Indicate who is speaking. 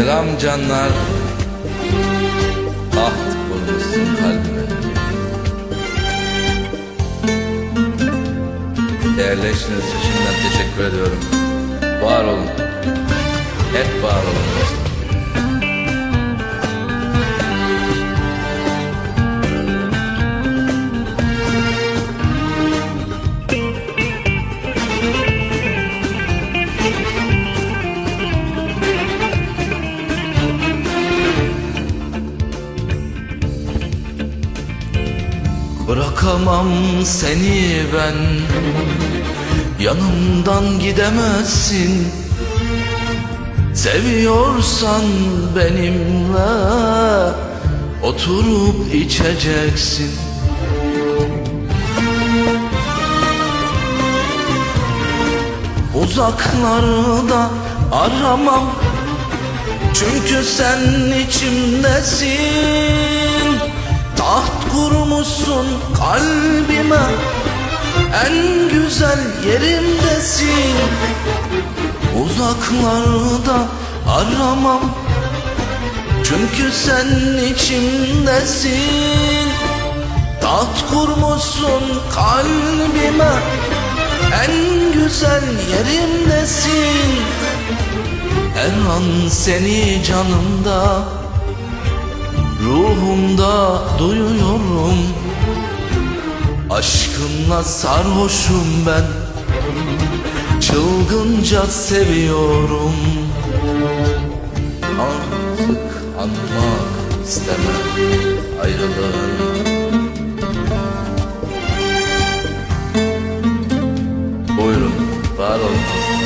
Speaker 1: Selam canlar. Ah vurmuşsun kalbime. Değerli eşiniz için şimdiden teşekkür ediyorum. Var olun. Bırakamam seni ben. Yanımdan gidemezsin. Seviyorsan benimle Oturup içeceksin. Uzaklarda aramam. Çünkü sen içimdesin kurmuşsun kalbime. En güzel yerimdesin Uzaklarda aramam. Çünkü sen içimdesin. Taht kurmuşsun kalbime. En güzel yerimdesin Her an seni canımda Ruhumda duyuyorum Aşkınla sarhoşum ben. Çılgınca seviyorum. Artık anmak istemem ayrılığın Buyurun var olun